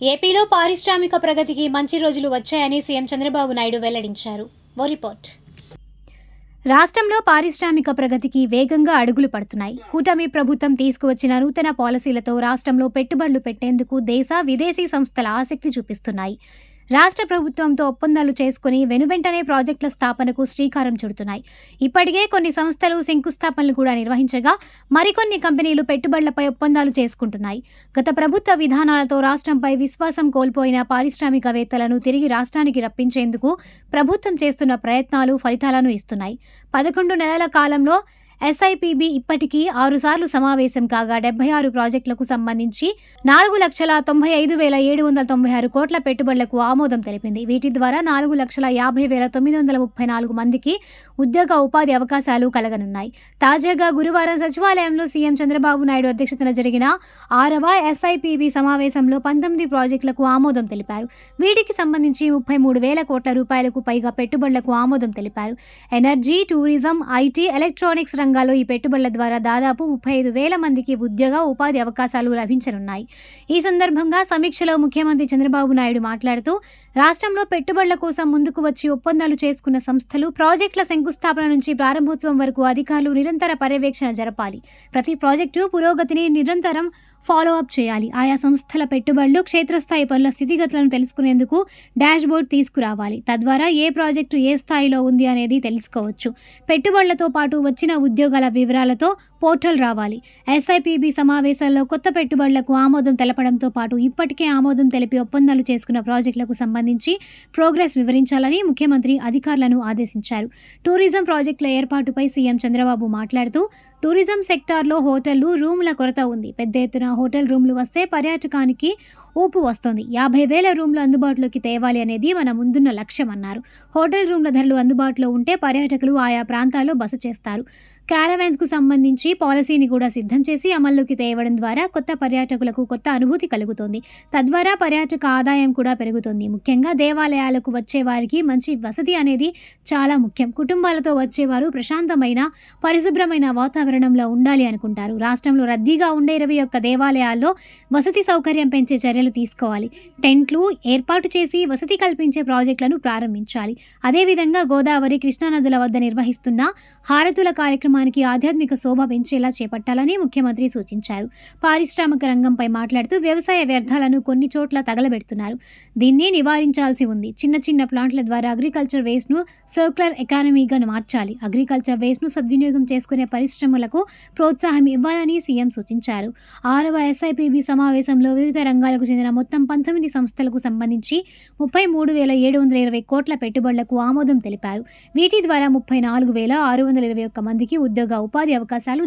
ఏపీలో పారిశ్రామిక ప్రగతికి మంచి రోజులు వచ్చాయని సీఎం చంద్రబాబు నాయుడు వెల్లడించారు. ఓ రిపోర్ట్. రాష్ట్రంలో పారిశ్రామిక ప్రగతికి వేగంగా అడుగులు పడుతున్నాయి. కూటమి ప్రభుత్వం తీసుకువచ్చిన నూతన పాలసీలతో రాష్ట్రంలో పెట్టుబడులు పెట్టేందుకు దేశ విదేశీ సంస్థల ఆసక్తి చూపిస్తున్నాయి. రాష్ట్ర ప్రభుత్వంతో ఒప్పందాలు చేసుకుని వెనువెంటనే ప్రాజెక్టుల స్థాపనకు శ్రీకారం చుడుతున్నాయి. ఇప్పటికే కొన్ని సంస్థలు శంకుస్థాపనలు కూడా నిర్వహించగా మరికొన్ని కంపెనీలు పెట్టుబడులపై ఒప్పందాలు చేసుకుంటున్నాయి. గత ప్రభుత్వ విధానాలతో రాష్ట్రంపై విశ్వాసం కోల్పోయిన పారిశ్రామికవేత్తలను తిరిగి రాష్ట్రానికి రప్పించేందుకు ప్రభుత్వం చేస్తున్న ప్రయత్నాలు ఫలితాలను ఇస్తున్నాయి. పదకొండు నెలల కాలంలో ఎస్ఐపిబి ఇప్పటికీ ఆరుసార్లు సమావేశం కాగా డెబ్బై ఆరు ప్రాజెక్టులకు సంబంధించి నాలుగు లక్షల తొంభై ఐదు వేల ఏడు వందల తొంభై ఆరు కోట్ల పెట్టుబడులకు ఆమోదం తెలిపింది. వీటి ద్వారా నాలుగు లక్షల యాభై వేల తొమ్మిది వందల ముప్పై నాలుగు మందికి ఉద్యోగ ఉపాధి అవకాశాలు కలగనున్నాయి. తాజాగా గురువారం సచివాలయంలో సీఎం చంద్రబాబు నాయుడు అధ్యక్షతన జరిగిన ఆరవ ఎస్ఐపిబి సమావేశంలో పంతొమ్మిది ప్రాజెక్టులకు ఆమోదం తెలిపారు. వీటికి సంబంధించి ముప్పై మూడు వేల కోట్ల రూపాయలకు పైగా పెట్టుబడులకు ఆమోదం తెలిపారు. ఎనర్జీ టూరిజం ఐటీ ఎలక్ట్రానిక్స్ రంగాల్లో ఈ పెట్టుబడుల ద్వారా దాదాపు ముప్పై ఐదు వేల మందికి ఉద్యోగ ఉపాధి అవకాశాలు లభించనున్నాయి. ఈ సందర్భంగా సమీక్షలో ముఖ్యమంత్రి చంద్రబాబు నాయుడు మాట్లాడుతూ రాష్ట్రంలో పెట్టుబడుల కోసం ముందుకు వచ్చి ఒప్పందాలు చేసుకున్న సంస్థలు ప్రాజెక్టుల శంకుస్థాపన నుంచి ప్రారంభోత్సవం వరకు అధికారులు నిరంతర పర్యవేక్షణ జరపాలి. ప్రతి ప్రాజెక్టు పురోగతిని నిరంతరం ఫాలో అప్ చేయాలి. ఆయా సంస్థల పెట్టుబడులు క్షేత్రస్థాయి పనుల స్థితిగతులను తెలుసుకునేందుకు డాష్ బోర్డ్ తీసుకురావాలి. తద్వారా ఏ ప్రాజెక్టు ఏ స్థాయిలో ఉంది అనేది తెలుసుకోవచ్చు. పెట్టుబడులతో పాటు వచ్చిన ఉద్యోగాల వివరాలతో పోర్టల్ రావాలి. ఎస్ఐపిబి సమావేశాల్లో కొత్త పెట్టుబడులకు ఆమోదం తెలపడంతో పాటు ఇప్పటికే ఆమోదం తెలిపి ఒప్పందాలు చేసుకున్న ప్రాజెక్టులకు సంబంధించి ప్రోగ్రెస్ వివరించాలని ముఖ్యమంత్రి అధికారులను ఆదేశించారు. టూరిజం ప్రాజెక్టుల ఏర్పాటుపై సీఎం చంద్రబాబు మాట్లాడుతూ టూరిజం సెక్టార్లో హోటళ్ళు రూముల కొరత ఉంది. పెద్ద ఎత్తున హోటల్ రూమ్లు వస్తే పర్యాటకానికి ఊపు వస్తుంది. యాభై వేల రూమ్లు అందుబాటులోకి తేవాలి అనేది మన ముందున్న లక్ష్యం అన్నారు. హోటల్ రూమ్ల ధరలు అందుబాటులో ఉంటే పర్యాటకులు ఆయా ప్రాంతాల్లో బస చేస్తారు. క్యారవాన్స్కు సంబంధించి పాలసీని కూడా సిద్ధం చేసి అమల్లోకి తేవడం ద్వారా కొత్త పర్యాటకులకు కొత్త అనుభూతి కలుగుతుంది. తద్వారా పర్యాటక ఆదాయం కూడా పెరుగుతుంది. ముఖ్యంగా దేవాలయాలకు వచ్చే వారికి మంచి వసతి అనేది చాలా ముఖ్యం. కుటుంబాలతో వచ్చేవారు ప్రశాంతమైన పరిశుభ్రమైన వాతావరణంలో ఉండాలి అనుకుంటారు. రాష్ట్రంలో రద్దీగా ఉండే ఇరవై ఒక్క దేవాలయాల్లో వసతి సౌకర్యం పెంచే చర్యలు తీసుకోవాలి. టెంట్లు ఏర్పాటు చేసి వసతి కల్పించే ప్రాజెక్టులను ప్రారంభించాలి. అదేవిధంగా గోదావరి కృష్ణానదుల వద్ద నిర్వహిస్తున్న హారతుల కార్యక్రమం కార్యక్రమానికి ఆధ్యాత్మిక శోభ పెంచేలా చేపట్టాలని ముఖ్యమంత్రి సూచించారు. పారిశ్రామిక రంగంపై మాట్లాడుతూ వ్యవసాయ వ్యర్థాలను కొన్ని చోట్ల తగలబెడుతున్నారు. దీన్ని నివారించాల్సి ఉంది. చిన్న చిన్న ప్లాంట్ల ద్వారా అగ్రికల్చర్ వేస్ట్ను సర్క్యులర్ ఎకానమీగా మార్చాలి. అగ్రికల్చర్ వేస్ట్ను సద్వినియోగం చేసుకునే పరిశ్రమలకు ప్రోత్సాహం ఇవ్వాలని సీఎం సూచించారు. ఆరవ ఎస్ఐపిబి సమావేశంలో వివిధ రంగాలకు చెందిన మొత్తం పంతొమ్మిది సంస్థలకు సంబంధించి ముప్పై మూడు వేల ఏడు వందల ఇరవై కోట్ల పెట్టుబడులకు ఆమోదం తెలిపారు. వీటి ద్వారా ముప్పై నాలుగు వేల ఆరు వందల ఇరవై ఒక్క మందికి ఉద్యోగ ఉపాధి అవకాశాలు దక్కాయి